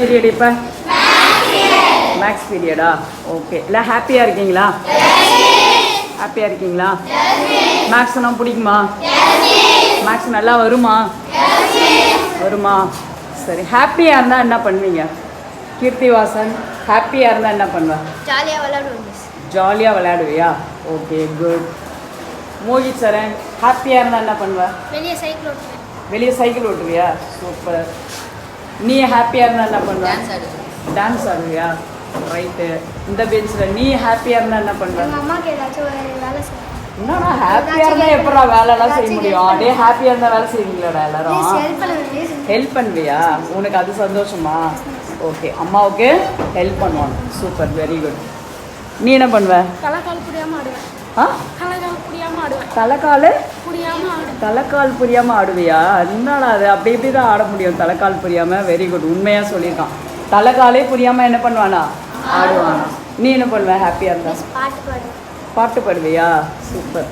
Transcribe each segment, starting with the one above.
Period இப்போ? Maths பீரியடா okay இல்லை ஹாப்பியாக இருக்கீங்களா? ஹாப்பியாக இருக்கீங்களா? மேக்ஸ்னால் பிடிக்குமா? மேக்ஸ் நல்லா வருமா? வருமா? சரி ஹாப்பியாக இருந்தால் என்ன பண்ணுவீங்க? கீர்த்திவாசன் ஹாப்பியாக இருந்தால் என்ன பண்ணுவேன் ஜாலியாக விளையாடுவோம் மிஸ் ஜாலியாக விளையாடுவியா? ஓகே குட் மோகித் சரண் ஹாப்பியாக இருந்தால் என்ன பண்ணுவேன் வெளியே சைக்கிள் ஓட்டுவேன். வெளியே சைக்கிள் ஓட்டுவியா? சூப்பர் நீ ஹாப்பியாக இருந்தால் என்ன பண்ணுவ? டான்ஸ் ஆடுவியா? ரைட்டு இந்த பெஞ்சில் நீ ஹாப்பியாக இருந்தால் என்ன பண்ணுவ? என்னடா ஹாப்பியாக இருந்தால் எப்படா வேலைலாம் செய்ய முடியும்? அப்படியே ஹாப்பியாக இருந்தால் வேலை செய்வீங்களாடா எல்லாரும். ஹெல்ப் பண்ணுவியா? உனக்கு அது சந்தோஷமா? ஓகே அம்மாவுக்கு ஹெல்ப் பண்ணுவாங்க. சூப்பர் வெரி குட் நீ என்ன பண்ணுவ? கலக்கால் புரியாமல் ஆடுவேன். தலைக்கால்? தலைக்கால் புரியாமல் ஆடுவியா? என்னடா அது? அப்படி இப்படி தான் ஆட முடியும். தலைக்கால் புரியாமல் வெரி குட் உண்மையாக சொல்லியிருக்கான். தலைக்காலே புரியாமல் என்ன பண்ணுவானா? ஆடுவானா. நீ என்ன பண்ணுவ? ஹாப்பியாக இருந்தா? பாட்டு பாடுவியா? சூப்பர்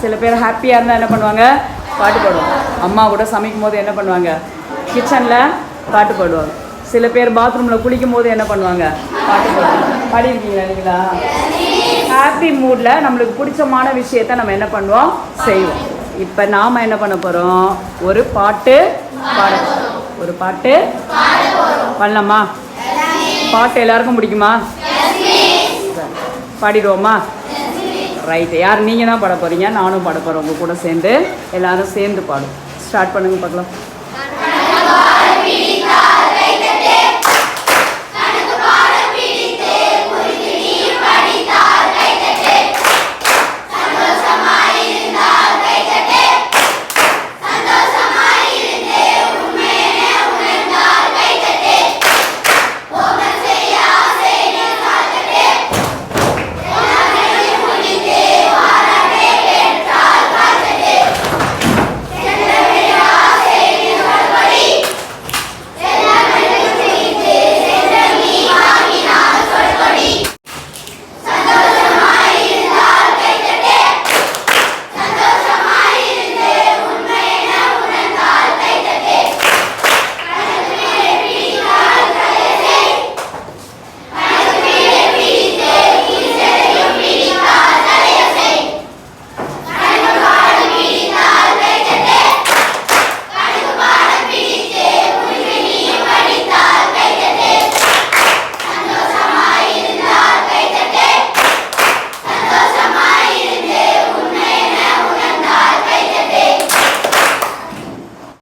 சில பேர் ஹாப்பியாக இருந்தால் என்ன பண்ணுவாங்க? பாட்டு பாடுவாங்க. அம்மா கூட சமைக்கும் போது என்ன பண்ணுவாங்க? கிச்சனில் பாட்டு பாடுவாங்க. சில பேர் பாத்ரூமில் குளிக்கும் போது என்ன பண்ணுவாங்க? பாட்டு பாடுவாங்க. பாடியிருக்கீங்களா நீங்களா? ஹாப்பி மூடில் நம்மளுக்கு பிடிச்சமான விஷயத்த நம்ம என்ன பண்ணுவோம்? செய்வோம். இப்போ நாம் என்ன பண்ண போகிறோம் ஒரு பாட்டு பாட ஒரு பாட்டு பண்ணலாமா? பாட்டு எல்லாருக்கும் பிடிக்குமா? சரி. பாடிடுவோமா? ரைட்டு யார் நீங்கள் தான் பாட போகிறீங்க நானும் பாட போகிறேன் உங்கள் கூட சேர்ந்து எல்லாரும் சேர்ந்து பாடும் ஸ்டார்ட் பண்ணுங்க பார்க்கலாம்.